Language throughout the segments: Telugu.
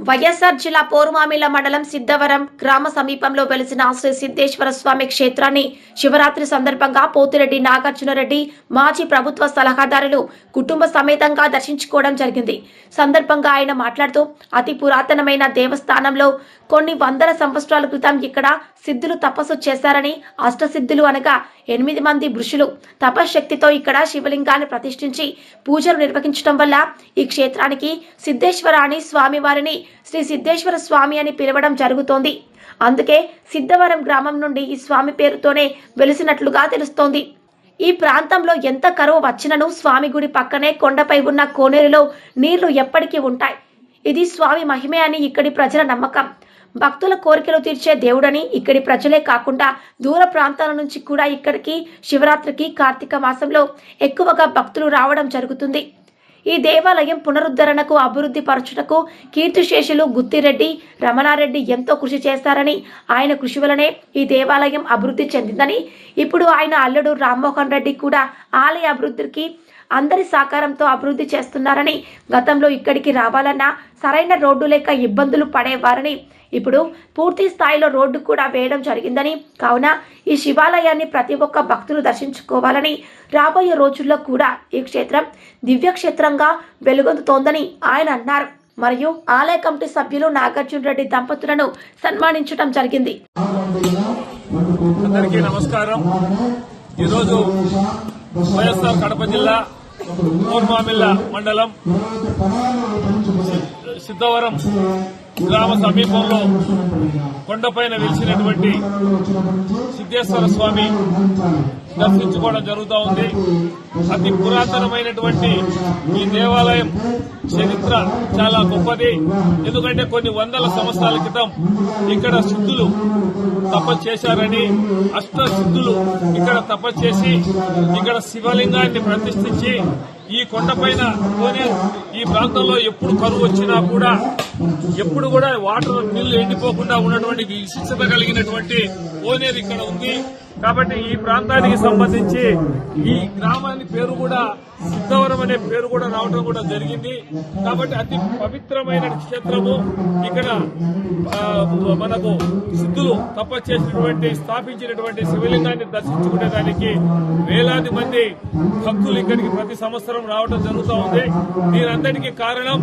వైఎస్ఆర్ జిల్లా పోరుమామిల మండలం సిద్ధవరం గ్రామ సమీపంలో వెలిసిన శ్రీ సిద్ధేశ్వర స్వామి క్షేత్రాన్ని శివరాత్రి సందర్భంగా పోతిరెడ్డి నాగార్జునరెడ్డి మాజీ ప్రభుత్వ సలహాదారులు కుటుంబ సమేతంగా దర్శించుకోవడం జరిగింది. సందర్భంగా ఆయన మాట్లాడుతూ అతి పురాతనమైన దేవస్థానంలో కొన్ని వందల సంవత్సరాల క్రితం ఇక్కడ సిద్ధులు తపస్సు చేశారని అష్టసిద్ధులు అనగా ఎనిమిది మంది ఋషులు తపశ్శక్తితో ఇక్కడ శివలింగాన్ని ప్రతిష్ఠించి పూజలు నిర్వహించడం వల్ల ఈ క్షేత్రానికి సిద్ధేశ్వర అని స్వామివారిని శ్రీ సిద్ధేశ్వర స్వామి అని పిలవడం జరుగుతోంది. అందుకే సిద్ధవరం గ్రామం నుండి ఈ స్వామి పేరుతోనే వెలిసినట్లుగా తెలుస్తోంది. ఈ ప్రాంతంలో ఎంత కరువు వచ్చినను స్వామి గుడి పక్కనే కొండపై ఉన్న కోనేరులో నీళ్ళు ఎప్పటికీ ఉంటాయి. ఇది స్వామి మహిమే అని ఇక్కడి ప్రజల నమ్మకం. భక్తుల కోరికలు తీర్చే దేవుడని ఇక్కడి ప్రజలే కాకుండా దూర ప్రాంతాల నుంచి కూడా ఇక్కడికి శివరాత్రికి కార్తీక మాసంలో ఎక్కువగా భక్తులు రావడం జరుగుతుంది. ఈ దేవాలయం పునరుద్ధరణకు అభివృద్ధి పరచుటకు కీర్తిశేషులు గుత్తిరెడ్డి రమణారెడ్డి ఎంతో కృషి చేస్తారని ఆయన కృషి వలనే ఈ దేవాలయం అభివృద్ధి చెందిందని ఇప్పుడు ఆయన అల్లుడు రామ్మోహన్ రెడ్డి కూడా ఆలయ అభివృద్ధికి అందరి సహకారంతో అభివృద్ధి చేస్తున్నారని గతంలో ఇక్కడికి రావాలన్నా సరైన రోడ్డు లేక ఇబ్బందులు పడేవారని ఇప్పుడు పూర్తి స్థాయిలో రోడ్డు కూడా వేయడం జరిగిందని కావున ఈ శివాలయాన్ని ప్రతి ఒక్క భక్తులు దర్శించుకోవాలని రాబోయే రోజుల్లో కూడా ఈ క్షేత్రం దివ్యక్షేత్రంగా వెలుగొందుతోందని ఆయన అన్నారు. మరియు ఆలయ కమిటీ సభ్యులు నాగార్జున రెడ్డి దంపతులను సన్మానించడం జరిగింది. అందరికీ నమస్కారం. ఈరోజు వైఎస్ఆర్ కడప జిల్లా పూర్మామిల్ల మండలం సిద్ధవరం గ్రామ సమీపంలో కొండపైన వెలిసినటువంటి సిద్ధేశ్వర స్వామి దర్శించుకోవడం జరుగుతూ ఉంది. అతి పురాతనమైనటువంటి ఈ దేవాలయం చరిత్ర చాలా గొప్పది. ఎందుకంటే కొన్ని వందల సంవత్సరాల క్రితం ఇక్కడ సిద్ధులు తపస్సు చేశారని అష్ట సిద్ధులు ఇక్కడ తపస్సు చేసి ఇక్కడ శివలింగాన్ని ప్రతిష్ఠించి ఈ కొండపైన పోనీ ఈ ప్రాంతంలో ఎప్పుడు కరువు వచ్చినా కూడా ఎప్పుడు కూడా వాటర్ నీళ్ళు ఎండిపోకుండా ఉన్నటువంటి విశిష్టత కలిగినటువంటి కోనేరు ఇక్కడ ఉంది. కాబట్టి ఈ ప్రాంతానికి సంబంధించి ఈ గ్రామానికి పేరు కూడా సిద్ధవరం అనే పేరు కూడా రావడం కూడా జరిగింది. కాబట్టి అతి పవిత్రమైన క్షేత్రము ఇక్కడ మనకు సిద్ధులు తపస్సు చేసినటువంటి స్థాపించినటువంటి శివలింగాన్ని దర్శించుకునేదానికి వేలాది మంది భక్తులు ఇక్కడికి ప్రతి సంవత్సరం రావడం జరుగుతూ ఉంది. దీనంతటికీ కారణం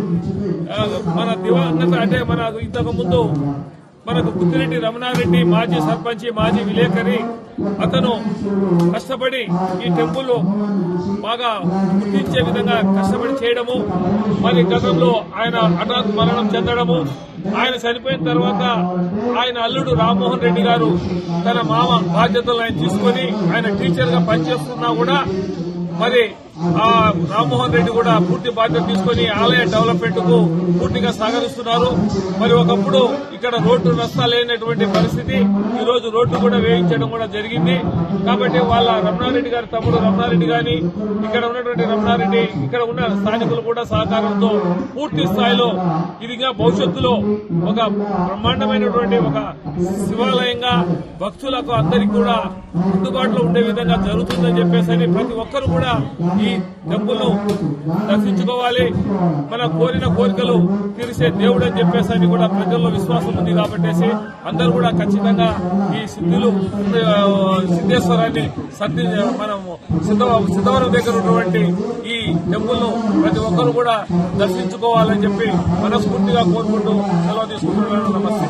మన దివంగత అంటే మన ఇంతకు ముందు మనకు గుత్తిరెడ్డి రమణారెడ్డి మాజీ సర్పంచ్ మాజీ విలేకరి అతను కష్టపడి ఈ టెంపుల్ బాగా గుర్తించే విధంగా కష్టపడి చేయడము మరి గతంలో ఆయన హఠాత్ మరణం చెందడము ఆయన చనిపోయిన తర్వాత ఆయన అల్లుడు రామ్మోహన్ రెడ్డి గారు తన మామ బాధ్యతలు ఆయన తీసుకొని ఆయన టీచర్గా పనిచేస్తున్నా కూడా మరి రామ్మోహన్ రెడ్డి కూడా పూర్తి బాధ్యత తీసుకొని ఆలయ డెవలప్మెంట్కు పూర్తిగా సహకరిస్తున్నారు మరి ఒకప్పుడు ఇక్కడ రోడ్డు రస్తా లేనటువంటి పరిస్థితి ఈ రోజు రోడ్డు కూడా వేయించడం కూడా జరిగింది. కాబట్టి వాళ్ళ రమణారెడ్డి గారి తమ్ముడు రమణారెడ్డి గాని ఇక్కడ ఉన్నటువంటి రమణారెడ్డి ఇక్కడ ఉన్న స్థానికులు కూడా సహకారంతో పూర్తి స్థాయిలో ఇదిగా భవిష్యత్తులో ఒక బ్రహ్మాండమైనటువంటి ఒక శివాలయంగా భక్తులకు అందరికీ కూడా అందుబాటులో ఉండే విధంగా జరుగుతుందని చెప్పేసి అని ప్రతి ఒక్కరు కూడా ఈ టెంపుల్ను దర్శించుకోవాలి మన కోరిన కోరికలు తీర్చే దేవుడు అని చెప్పేసి అని కూడా ప్రజల్లో విశ్వాసం ఉంది కాబట్టి అందరూ కూడా ఖచ్చితంగా ఈ సిద్ధులు సిద్ధేశ్వరాన్ని సర్ది మనం సిద్ధ సిద్ధవరం దగ్గర ఉన్నటువంటి ఈ టెంపుల్ను ప్రతి ఒక్కరు కూడా దర్శించుకోవాలని చెప్పి మనస్ఫూర్తిగా కోరుకుంటూ సెలవు తీసుకుంటున్నాను. నమస్తే.